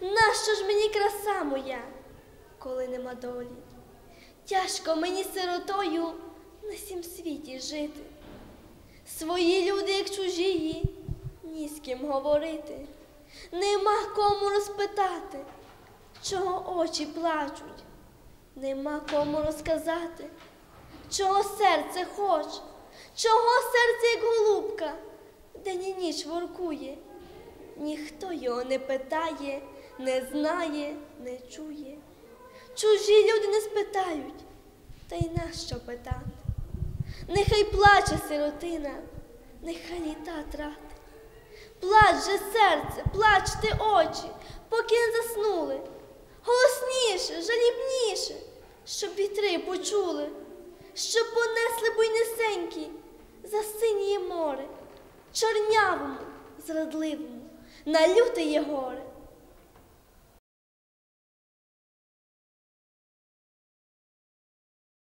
Нащо ж мені краса моя, коли нема долі? Тяжко мені сиротою на сім світі жити. Свої люди, як чужії, ні з ким говорити. Нема кому розпитати, чого очі плачуть, нема кому розказати, чого серце хоче, чого серце, як голубка, день і ніч воркує. Ніхто його не питає, не знає, не чує. Чужі люди не спитають, та й нащо питати? Нехай плаче сиротина, нехай літа трати. Плач же серце, плачте очі, поки не заснули. Голосніше, жалібніше, щоб вітри почули, щоб понесли буйнесенькі за синіє море, чорнявому, зрадливому, на лютеє горе.